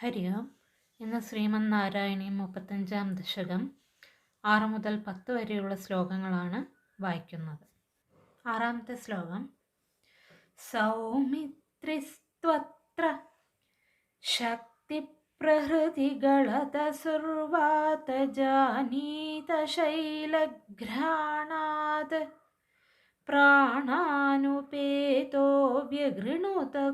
ഹരി ഓം ഇന്ന് ശ്രീമന്നാരായണി മുപ്പത്തഞ്ചാം ദശകം ആറ് മുതൽ പത്ത് വരെയുള്ള ശ്ലോകങ്ങളാണ് വായിക്കുന്നത്. ആറാമത്തെ ശ്ലോകം. സൗമിത്രിസ്ത്വത്ര ശക്തിപ്രഹൃതികളത സുർവാത ജാനീത ശൈലഘ്രാണാത് പ്രാണാനുപേതോ വ്യഗൃണുത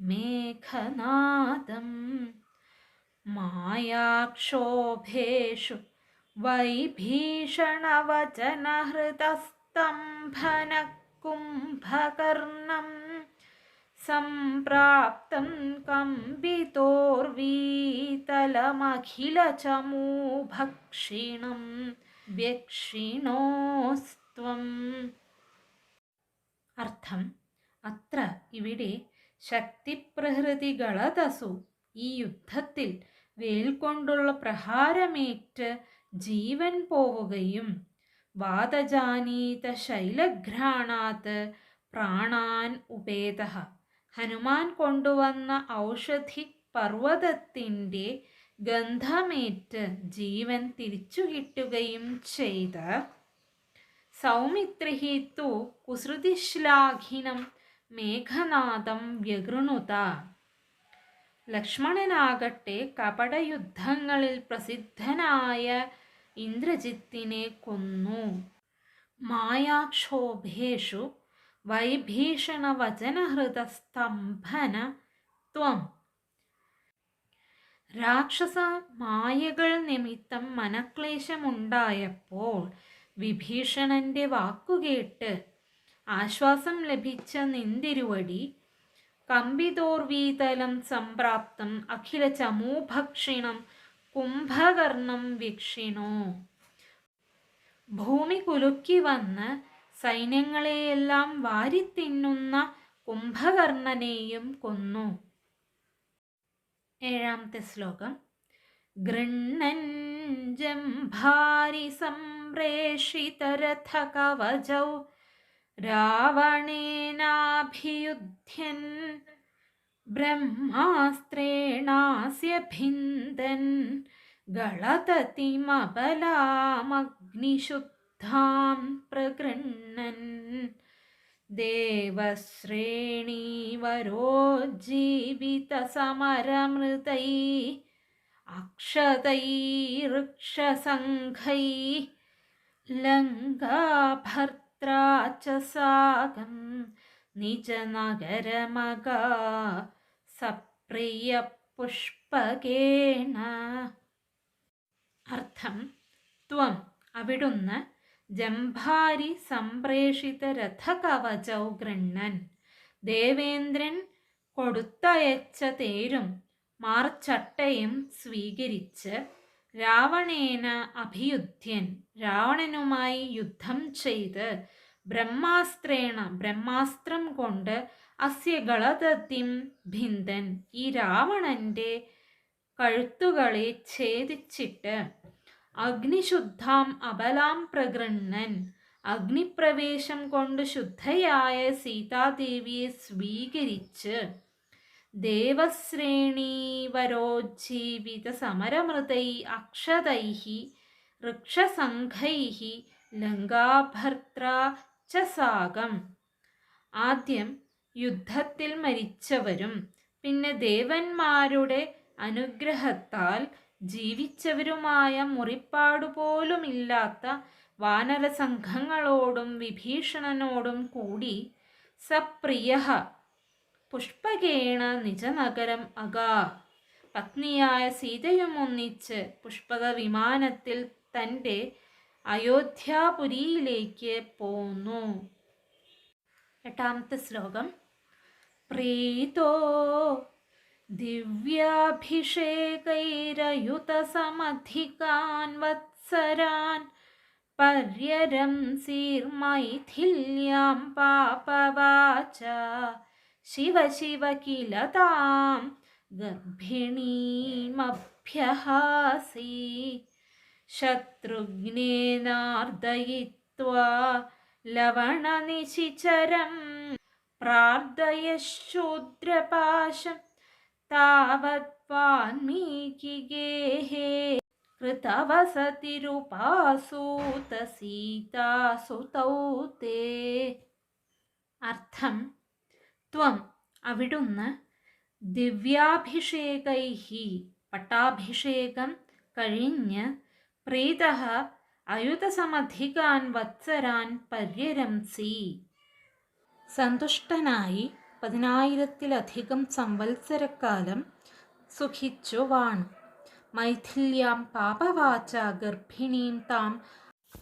മേഘനാദം. മായാക്ഷോഭേഷു വൈഭീഷണവചനഹൃതസ്തംഭനകുംഭകർണം സംപ്രാപ്തം കമ്പിതോർവീതലമഖിലചമൂഭക്ഷീണം വ്യക്ഷീണോസ്ത്വം. അർത്ഥം അത്ര ഇവിടെ ശക്തിപ്രഹൃതികളതസു ഈ യുദ്ധത്തിൽ വേൽ കൊണ്ടുള്ള പ്രഹാരമേറ്റ് ജീവൻ പോവുകയും വാതജാനീത ശൈലഘ്രാണാത് പ്രാണാൻ ഉപേത. ഹനുമാൻ കൊണ്ടുവന്ന ഔഷധി പർവതത്തിന്റെ ഗന്ധമേറ്റ് ജീവൻ തിരിച്ചു കിട്ടുകയും സൗമിത്രിഹി സൗമിത്രിഹിത്തു കുസൃതിശ്ലാഘിനം മേഘനാദം വ്യഗൃണുത ലക്ഷ്മണനാകട്ടെ കപടയുദ്ധങ്ങളിൽ പ്രസിദ്ധനായ ഇന്ദ്രജിത്തിനെ കൊന്നു. മായാക്ഷോഭേഷു വൈഭീഷണവചനഹൃതസ്തംഭന ത്വം. രാക്ഷസ മായകൾ നിമിത്തം മനക്ലേശമുണ്ടായപ്പോൾ വിഭീഷണന്റെ വാക്കുകേട്ട് ആശ്വാസം ലഭിച്ച നിന്തിരുവടി. കമ്പിതോർവീതലം സംപ്രാപ്തം അഖില ചമൂഭക്ഷിണം കുംഭകർണം വീക്ഷിണോ. ഭൂമി കുലുക്കി വന്ന് സൈന്യങ്ങളെയെല്ലാം വാരിത്തിന്നുന്ന കുംഭകർണനെയും കൊന്നു. ഏഴാമത്തെ ശ്ലോകം. ഗൃണ്ണൻ ജംഭാരി സംപ്രേഷിതരഥ കവചൗ രാവണേനാഭിയുധ്യൻ ബ്രഹ്മാസ്ത്രേണാസ്യ ഭിന്ദൻ ഗളതതിമബലാമഗ്നിശുദ്ധാം പ്രഗൃണ്ണൻ. ദേവശ്രേണീവരോജ്ജീവിതസമരമൃതൈ അക്ഷതൈ ലങ്കാഭർത്ത त्राचसागं निजनगरमगा സപ്രിയപുഷ്പകേണ അർത്ഥം ത്വം അവിടുന്ന് ജംഭാരി സംപ്രേഷിത രഥകവചൗ ഗൃണ്ണൻ ദേവേന്ദ്രൻ കൊടുത്തയച്ച തേരും മാർച്ചട്ടയും സ്വീകരിച്ച് രാവണേന അഭിയുദ്ധ്യൻ രാവണനുമായി യുദ്ധം ചെയ്ത് ബ്രഹ്മാസ്ത്രേണ ബ്രഹ്മാസ്ത്രം കൊണ്ട് അസ്യ ഗളതത്തിം ഭിന്ദൻ ഈ രാവണന്റെ കഴുത്തുകളെ ഛേദിച്ചിട്ട് അഗ്നിശുദ്ധാം അബലാം പ്രകൃണ്ണൻ അഗ്നിപ്രവേശം കൊണ്ട് ശുദ്ധയായ സീതാദേവിയെ സ്വീകരിച്ച് ദേവശ്രേണീവരോജ്ജീവിതസമരമൃതൈ അക്ഷതൈ വൃക്ഷസംഘൈ ലങ്കാഭർത്ര ച ആദ്യം യുദ്ധത്തിൽ മരിച്ചവരും പിന്നെ ദേവന്മാരുടെ അനുഗ്രഹത്താൽ ജീവിച്ചവരുമായ മുറിപ്പാടുപോലുമില്ലാത്ത വാനരസംഘങ്ങളോടും വിഭീഷണനോടും കൂടി സപ്രിയ പുഷ്പകേണ നിജനഗരം അകാ പത്നിയായ സീതയും ഒന്നിച്ച് പുഷ്പക വിമാനത്തിൽ തന്റെ അയോധ്യാപുരിയിലേക്ക് പോന്നു. എട്ടാമത്തെ ശ്ലോകം. പ്രീതോ ദിവ്യാഭിഷേകൈരയുതസമധികാൻ വത്സരാൻ പര്യരംസീർമൈഥില്യാം പാപവാച. शिवशिव किल तां गर्भिणीमभ्यहासि शत्रुघ्नेनार्दयित्वा लवणनिशिचरं प्रार्थय शूद्रपाशं तावद्वाल्मीकिगेः कृतवसति उपासूतसीता ते। अर्थम् ത്വം അവിടുന്ന് ദിവ്യാഭിഷേകൈഹി പട്ടാഭിഷേകം കഴിഞ്ഞ് പ്രീത അയുതസമധികാൻ വത്സരാൻ പര്യരംസി. സന്തുഷ്ടനായി പതിനായിരത്തിലധികം സംവത്സരക്കാലം സുഖിച്ചു വാണു. മൈഥില്യാം പാപവാച ഗർഭിണീം താം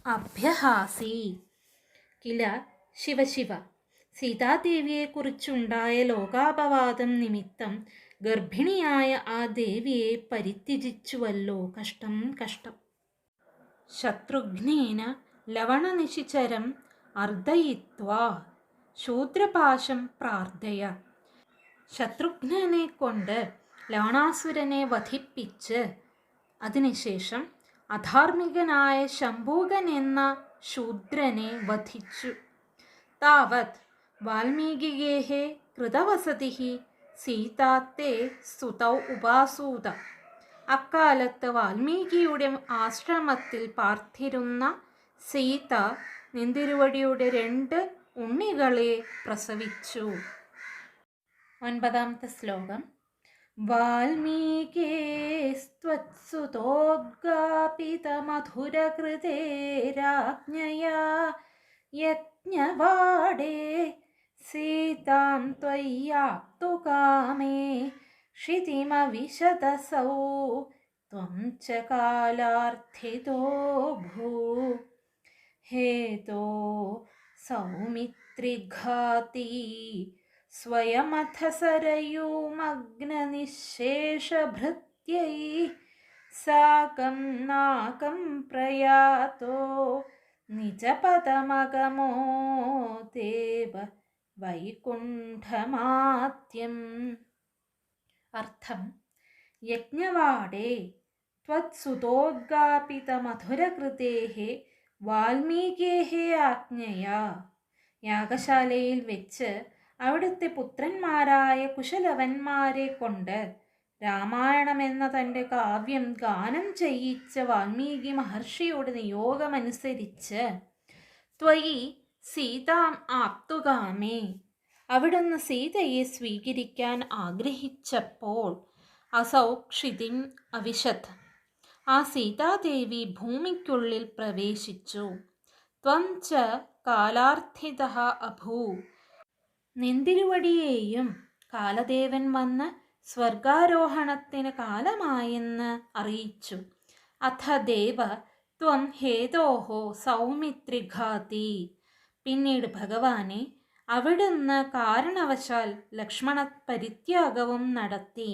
അഭ്യഹാസി. കില ശിവശിവ. സീതാദേവിയെക്കുറിച്ചുണ്ടായ ലോകാപവാദം നിമിത്തം ഗർഭിണിയായ ആ ദേവിയെ പരിത്യജിച്ചുവല്ലോ കഷ്ടം കഷ്ടം. ശത്രുഘ്നേന ലവണനിശിചരം അർദ്ധയിത്വാ ശൂദ്രപാശം പ്രാർത്ഥയ. ശത്രുഘ്നനെ കൊണ്ട് ലവണാസുരനെ വധിപ്പിച്ച് അതിനുശേഷം അധാർമികനായ ശംഭൂകൻ എന്ന ശൂദ്രനെ വധിച്ചു. താവത് വാൽമീകിഗേഹേ കൃതവസതി സീതാത്തെ സ്തുതൗ ഉപാസൂത അക്കാലത്ത് വാൽമീകിയുടെ ആശ്രമത്തിൽ പാർത്തിരുന്ന സീത നിന്തിരുവടിയുടെ രണ്ട് ഉണ്ണികളെ പ്രസവിച്ചു ഒൻപതാമത്തെ ശ്ലോകം വാൽമീകേസ്ത്വത്സുതോദ്ഗാപിതമധുരകൃതേ രാജ്ഞയാ യജ്ഞവാടേ सीतां त्वय्याप्तु कामे क्षितिमविशदसौ त्वं च कालार्थितो भू हेतो सौमित्रिघाती स्वयमथ सरयूमग्ननिःशेषभृत्यैः साकं नाकं प्रयातो निजपदमगमो देव വൈകുണ്ഠമാത്യം. അർത്ഥം. യജ്ഞവാടേ ത്വത്സുതോദ്ഗാപിതമധുരകൃതേः വാൽമീകേഹ ആജ്ഞയാ. യാഗശാലയിൽ വെച്ച് അവിടുത്തെ പുത്രന്മാരായ കുശലവന്മാരെ കൊണ്ട് രാമായണമെന്ന തന്റെ കാവ്യം ഗാനം ചെയ്യിച്ച വാൽമീകി മഹർഷിയുടെ നിയോഗമനുസരിച്ച് ത്വയി സീതാം ആപ്തുകാമേ. അവിടുന്ന് സീതയെ സ്വീകരിക്കാൻ ആഗ്രഹിച്ചപ്പോൾ അസൗ ക്ഷിതിൻ അവിശത്. ആ സീതാദേവി ഭൂമിക്കുള്ളിൽ പ്രവേശിച്ചു. ത്വം ച കാലാർത്ഥിത അഭൂ. നിന്തിരുവടിയെയും കാലദേവൻ വന്ന് സ്വർഗാരോഹണത്തിന് കാലമായെന്ന് അറിയിച്ചു. അഥ ദേവ ത്വം ഹേതോഹോ സൗമിത്രിഘാതി. പിന്നീട് ഭഗവാനെ അവിടുന്ന് കാരണവശാൽ ലക്ഷ്മണ പരിത്യാഗവും നടത്തി.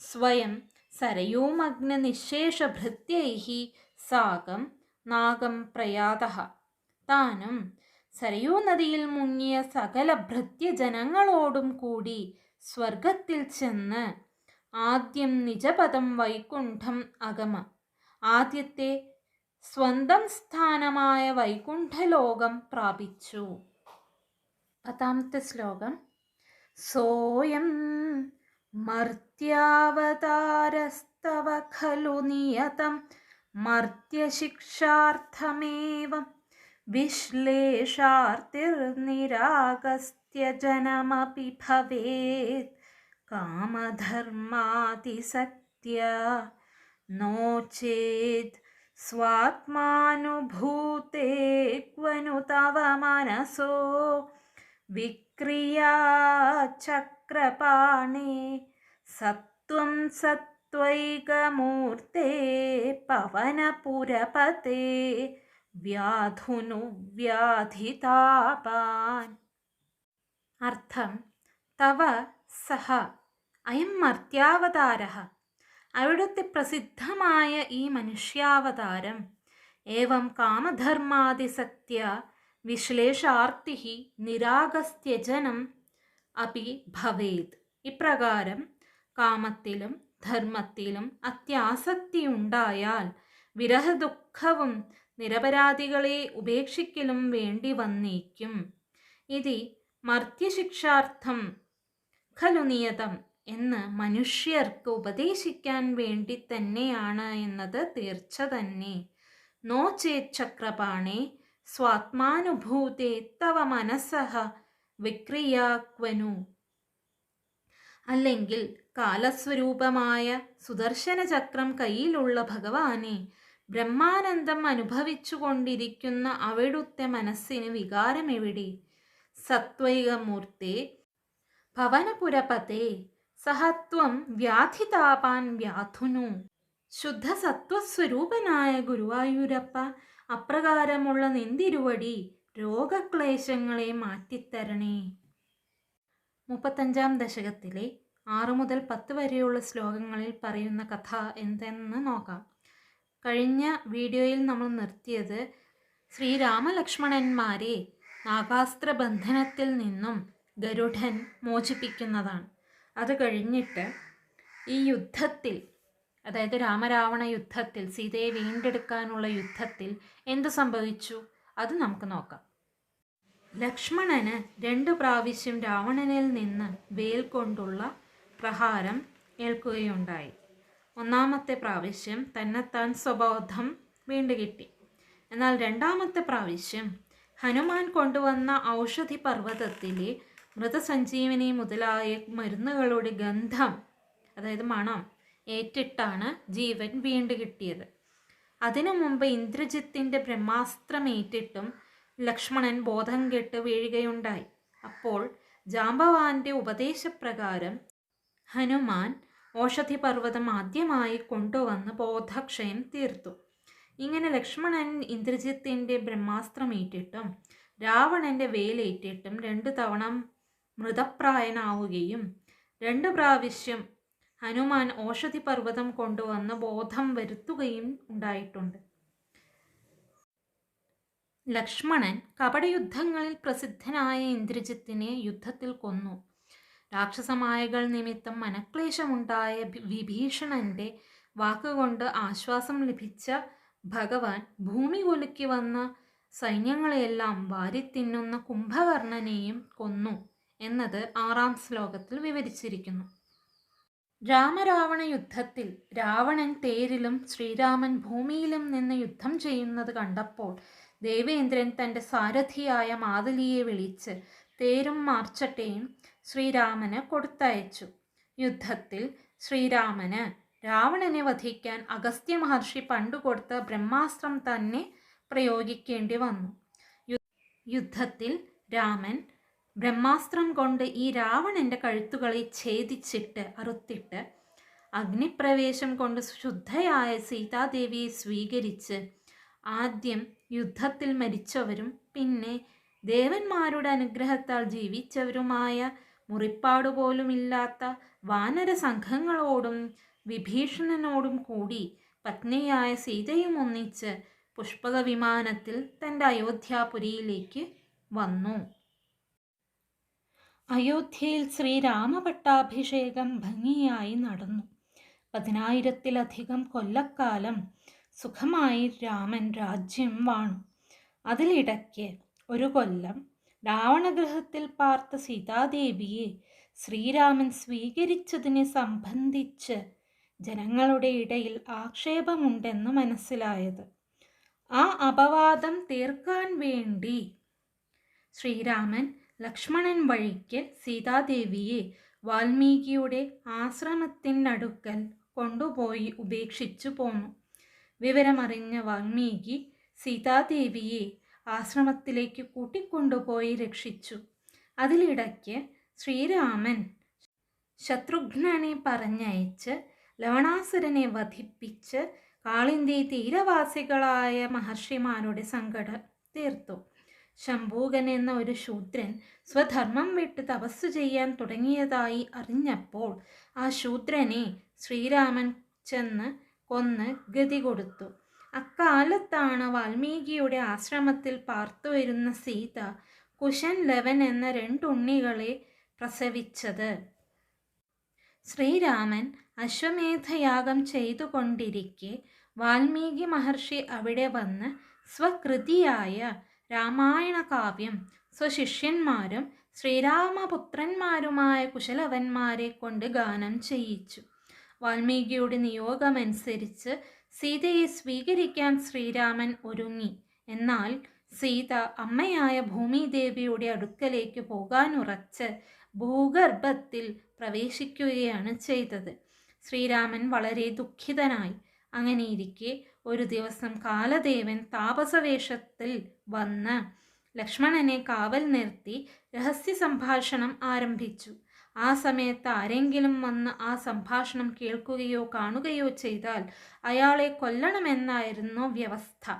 സ്വയം സരയൂമഗ്ന നിശേഷഭൃത്യൈ സാകം നാഗം പ്രയാത. താനും സരയൂ നദിയിൽ മുങ്ങിയ സകല ഭൃത്യജനങ്ങളോടും കൂടി സ്വർഗത്തിൽ ചെന്ന് ആദ്യം നിജപദം വൈകുണ്ഠം അഗമ. ആദ്യത്തെ സ്വന്തം വൈകുണ്ഠ ലോകം പ്രാപിച്ചു. പത്താമത്തെ ശ്ലോകം. സോയം മർത്യാവതാരസ്തവ ഖലു നിയതം മർത്യശിക്ഷാർത്ഥമേവം വിശ്ലേഷാർത്തിർനിരാഗസ്ത്യജനമപി ഭവേത് കാമധർമാതിസത്യ. നോ ചേത് स्वात्मानुभूते क्वनु तव मनसो विक्रियाचक्रपाणे सत्त्वं सत्त्वैकमूर्ते पवनपुरपते വ്യാധുനുവ്യാധിതാപാൻ അർത്ഥം തവ സഹ അയം മർത്യാവതാര അവിടുത്തെ പ്രസിദ്ധമായ ഈ മനുഷ്യാവതാരം ഏവം കാമധർമാതിസക്തിയ വിശ്ലേഷാർത്തി നിരാഗസ്ത്യജനം അപി ഭവേത്. ഇപ്രകാരം കാമത്തിലും ധർമ്മത്തിലും അത്യാസക്തി ഉണ്ടായാൽ വിരഹദുഃഖവും നിരപരാധികളെ ഉപേക്ഷിക്കലും വേണ്ടി വന്നേക്കും. ഇതി മർത്യശിക്ഷാർത്ഥം ഖലു നിയതം. എന്ന് മനുഷ്യർക്ക് ഉപദേശിക്കാൻ വേണ്ടി തന്നെയാണ് എന്നത് തീർച്ച തന്നെ. നോ ചേച്ചക്രപാണേ സ്വാത്മാനുഭൂതേ തവ മനസ്സഹ വിക്രിയാക്വനു. അല്ലെങ്കിൽ കാലസ്വരൂപമായ സുദർശന ചക്രം കയ്യിലുള്ള ഭഗവാനെ ബ്രഹ്മാനന്ദം അനുഭവിച്ചുകൊണ്ടിരിക്കുന്ന അവിടുത്തെ മനസ്സിന് വികാരമെവിടെ? സത്വൈകമൂർത്തെ ഭവനപുരപതേ സഹത്വം വ്യാധിതാപാൻ വ്യാധുനു. ശുദ്ധ സത്വസ്വരൂപനായ ഗുരുവായൂരപ്പ അപ്രകാരമുള്ള നിന്തിരുവടി രോഗക്ലേശങ്ങളെ മാറ്റിത്തരണേ. മുപ്പത്തഞ്ചാം ദശകത്തിലെ ആറു മുതൽ പത്ത് വരെയുള്ള ശ്ലോകങ്ങളിൽ പറയുന്ന കഥ എന്തെന്ന് നോക്കാം. കഴിഞ്ഞ വീഡിയോയിൽ നമ്മൾ നിർത്തിയത് ശ്രീരാമലക്ഷ്മണന്മാരെ നാഗാസ്ത്ര ബന്ധനത്തിൽ നിന്നും ഗരുഡൻ മോചിപ്പിക്കുന്നതാണ്. അത് കഴിഞ്ഞിട്ട് ഈ യുദ്ധത്തിൽ അതായത് രാമരാവണ യുദ്ധത്തിൽ സീതയെ വീണ്ടെടുക്കാനുള്ള യുദ്ധത്തിൽ എന്ത് സംഭവിച്ചു? അത് നമുക്ക് നോക്കാം. ലക്ഷ്മണന് രണ്ടു പ്രാവശ്യം രാവണനിൽ നിന്ന് വേൽ കൊണ്ടുള്ള പ്രഹാരം ഏൽക്കുകയുണ്ടായി. ഒന്നാമത്തെ പ്രാവശ്യം തന്നെത്താൻ സ്വബോധം വീണ്ടുകിട്ടി. എന്നാൽ രണ്ടാമത്തെ പ്രാവശ്യം ഹനുമാൻ കൊണ്ടുവന്ന ഔഷധി പർവതത്തിലെ മൃതസഞ്ജീവനി മുതലായ മരുന്നുകളുടെ ഗന്ധം അതായത് മണം ഏറ്റിട്ടാണ് ജീവൻ വീണ്ടു കിട്ടിയത്. അതിനു മുമ്പ് ഇന്ദ്രജിത്തിന്റെ ബ്രഹ്മാസ്ത്രമേറ്റിട്ടും ലക്ഷ്മണൻ ബോധം കെട്ട് വീഴുകയുണ്ടായി. അപ്പോൾ ജാമ്പവാന്റെ ഉപദേശപ്രകാരം ഹനുമാൻ ഓഷധി പർവതം ആദ്യമായി കൊണ്ടുവന്ന് ബോധക്ഷയം തീർത്തു. ഇങ്ങനെ ലക്ഷ്മണൻ ഇന്ദ്രജിത്തിന്റെ ബ്രഹ്മാസ്ത്രമേറ്റിട്ടും രാവണന്റെ വേലേറ്റിട്ടും രണ്ട് തവണ മൃതപ്രായനാവുകയും രണ്ട് പ്രാവശ്യം ഹനുമാൻ ഓഷധി പർവതം കൊണ്ടുവന്ന് ബോധം വരുത്തുകയും ഉണ്ടായിട്ടുണ്ട്. ലക്ഷ്മണൻ കപടയുദ്ധങ്ങളിൽ പ്രസിദ്ധനായ ഇന്ദ്രജിത്തിനെ യുദ്ധത്തിൽ കൊന്നു. രാക്ഷസമായകൾ നിമിത്തം മനക്ലേശമുണ്ടായ വിഭീഷണന്റെ വാക്കുകൊണ്ട് ആശ്വാസം ലഭിച്ച ഭഗവാൻ ഭൂമി കൊലുക്കി വന്ന സൈന്യങ്ങളെയെല്ലാം വാരിത്തിന്നുന്ന കുംഭകർണനെയും കൊന്നു. എന്നത് ആറാം ശ്ലോകത്തിൽ വിവരിച്ചിരിക്കുന്നു. രാമരാവണ യുദ്ധത്തിൽ രാവണൻ തേരിലും ശ്രീരാമൻ ഭൂമിയിലും നിന്ന് യുദ്ധം ചെയ്യുന്നത് കണ്ടപ്പോൾ ദേവേന്ദ്രൻ തന്റെ സാരഥിയായ മാതലിയെ വിളിച്ച് തേരും മാർച്ചട്ടയും ശ്രീരാമന് കൊടുത്തയച്ചു. യുദ്ധത്തിൽ ശ്രീരാമന് രാവണനെ വധിക്കാൻ അഗസ്ത്യ മഹർഷി പണ്ടുകൊടുത്ത ബ്രഹ്മാസ്ത്രം തന്നെ പ്രയോഗിക്കേണ്ടി വന്നു. യുദ്ധത്തിൽ രാമൻ ബ്രഹ്മാസ്ത്രം കൊണ്ട് ഈ രാവണന്റെ കഴുത്തുകളെ ഛേദിച്ചിട്ട് അറുത്തിട്ട് അഗ്നിപ്രവേശം കൊണ്ട് ശുദ്ധയായ സീതാദേവിയെ സ്വീകരിച്ച് ആദ്യം യുദ്ധത്തിൽ മരിച്ചവരും പിന്നെ ദേവന്മാരുടെ അനുഗ്രഹത്താൽ ജീവിച്ചവരുമായ മുറിപ്പാടുപോലുമില്ലാത്ത വാനര സംഘങ്ങളോടും വിഭീഷണനോടും കൂടി പത്നിയായ സീതയും ഒന്നിച്ച് പുഷ്പക വിമാനത്തിൽ തന്റെ അയോധ്യാപുരിയിലേക്ക് വന്നു. അയോധ്യയിൽ ശ്രീരാമപട്ടാഭിഷേകം ഭംഗിയായി നടന്നു. പതിനായിരത്തിലധികം കൊല്ലക്കാലം സുഖമായി രാമൻ രാജ്യം വാണു. അതിലിടയ്ക്ക് ഒരു കൊല്ലം രാവണഗൃഹത്തിൽ പാർത്ത സീതാദേവിയെ ശ്രീരാമൻ സ്വീകരിച്ചതിനെ സംബന്ധിച്ച് ജനങ്ങളുടെ ഇടയിൽ ആക്ഷേപമുണ്ടെന്ന് മനസ്സിലായത്. ആ അപവാദം തീർക്കാൻ വേണ്ടി ശ്രീരാമൻ ലക്ഷ്മണൻ വഴിക്ക് സീതാദേവിയെ വാൽമീകിയുടെ ആശ്രമത്തിനടുക്കൽ കൊണ്ടുപോയി ഉപേക്ഷിച്ചു പോന്നു. വിവരമറിഞ്ഞ വാൽമീകി സീതാദേവിയെ ആശ്രമത്തിലേക്ക് കൂട്ടിക്കൊണ്ടുപോയി രക്ഷിച്ചു. അതിലിടയ്ക്ക് ശ്രീരാമൻ ശത്രുഘ്നനെ പറഞ്ഞയച്ച് ലവണാസുരനെ വധിപ്പിച്ച് കാളിന്ദി തീരവാസികളായ മഹർഷിമാരുടെ സങ്കടം തീർത്തു. ശംഭൂകൻ എന്ന ഒരു ശൂദ്രൻ സ്വധർമ്മം വിട്ട് തപസ്സു ചെയ്യാൻ തുടങ്ങിയതായി അറിഞ്ഞപ്പോൾ ആ ശൂദ്രനെ ശ്രീരാമൻ ചെന്ന് കൊന്ന് ഗതി കൊടുത്തു. അക്കാലത്താണ് വാൽമീകിയുടെ ആശ്രമത്തിൽ പാർത്തു വരുന്ന സീത കുശൻ ലവൻ എന്ന രണ്ടുണ്ണികളെ പ്രസവിച്ചത്. ശ്രീരാമൻ അശ്വമേധയാഗം ചെയ്തുകൊണ്ടിരിക്കെ വാൽമീകി മഹർഷി അവിടെ വന്ന് സ്വകൃതിയായ രാമായണ കാവ്യം സ്വശിഷ്യന്മാരും ശ്രീരാമപുത്രന്മാരുമായ കുശലവന്മാരെ കൊണ്ട് ഗാനം ചെയ്യിച്ചു. വാൽമീകിയുടെ നിയോഗമനുസരിച്ച് സീതയെ സ്വീകരിക്കാൻ ശ്രീരാമൻ ഒരുങ്ങി. എന്നാൽ സീത അമ്മയായ ഭൂമിദേവിയുടെ അടുക്കലേക്ക് പോകാനുറച്ച് ഭൂഗർഭത്തിൽ പ്രവേശിക്കുകയാണ് ചെയ്തത്. ശ്രീരാമൻ വളരെ ദുഃഖിതനായി. അങ്ങനെയിരിക്കെ ഒരു ദിവസം കാലദേവൻ താപസവേഷത്തിൽ വന്ന് ലക്ഷ്മണനെ കാവൽ നിർത്തി രഹസ്യ സംഭാഷണം ആരംഭിച്ചു. ആ സമയത്ത് ആരെങ്കിലും വന്ന് ആ സംഭാഷണം കേൾക്കുകയോ കാണുകയോ ചെയ്താൽ അയാളെ കൊല്ലണമെന്നായിരുന്നു വ്യവസ്ഥ.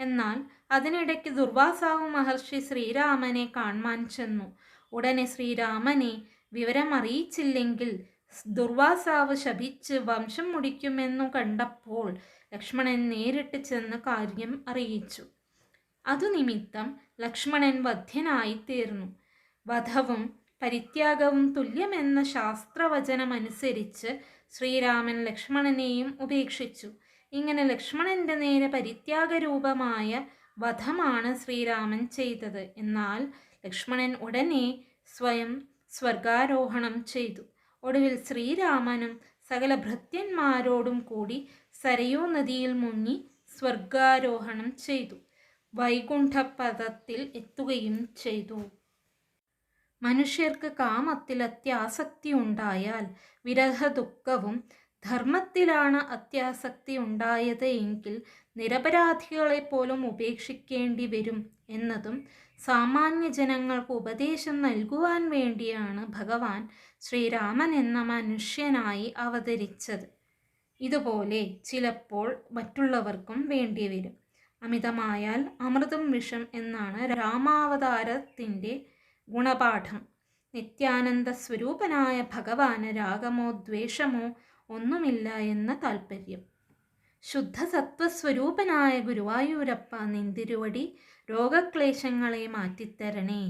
എന്നാൽ അതിനിടയ്ക്ക് ദുർവാസാവു മഹർഷി ശ്രീരാമനെ കാണാൻ ചെന്നു. ഉടനെ ശ്രീരാമനെ വിവരമറിയിച്ചില്ലെങ്കിൽ ദുർവാസാവ് ശപിച്ച് വംശം മുടിക്കുമെന്നു കണ്ടപ്പോൾ ലക്ഷ്മണൻ നേരിട്ട് ചെന്ന് കാര്യം അറിയിച്ചു. അതു നിമിത്തം ലക്ഷ്മണൻ വധ്യനായിത്തീർന്നു. വധവും പരിത്യാഗവും തുല്യമെന്ന ശാസ്ത്രവചനമനുസരിച്ച് ശ്രീരാമൻ ലക്ഷ്മണനെയും ഉപേക്ഷിച്ചു. ഇങ്ങനെ ലക്ഷ്മണന്റെ നേരെ പരിത്യാഗരൂപമായ വധമാണ് ശ്രീരാമൻ ചെയ്തത്. എന്നാൽ ലക്ഷ്മണൻ ഉടനെ സ്വയം സ്വർഗാരോഹണം ചെയ്തു. ഒടുവിൽ ശ്രീരാമനും സകല ഭൃത്യന്മാരോടും കൂടി സരയൂ നദിയിൽ മുങ്ങി സ്വർഗാരോഹണം ചെയ്തു. വൈകുണ്ഠപഥത്തിൽ എത്തുകയും ചെയ്തു. മനുഷ്യർക്ക് കാമത്തിൽ അത്യാസക്തി ഉണ്ടായാൽ വിരഹ ദുഃഖവും ധർമ്മത്തിലാണ് അത്യാസക്തി ഉണ്ടായത് എങ്കിൽ നിരപരാധികളെ പോലും ഉപേക്ഷിക്കേണ്ടി വരും എന്നതും സാമാന്യ ജനങ്ങൾക്ക് ഉപദേശം നൽകുവാൻ വേണ്ടിയാണ് ഭഗവാൻ ശ്രീരാമൻ എന്ന മനുഷ്യനായി അവതരിച്ചത്. ഇതുപോലെ ചിലപ്പോൾ മറ്റുള്ളവർക്കും വേണ്ടി വരും. അമിതമായാൽ അമൃതം വിഷം എന്നാണ് രാമാവതാരത്തിന്റെ ഗുണപാഠം. നിത്യാനന്ദ സ്വരൂപനായ ഭഗവാന് രാഗമോ ദ്വേഷമോ ഒന്നുമില്ല എന്ന താൽപ്പര്യം ശുദ്ധസത്വസ്വരൂപനായ ഗുരുവായൂരപ്പ നിന്തിരുവടി രോഗക്ലേശങ്ങളെ മാറ്റിത്തരണേ.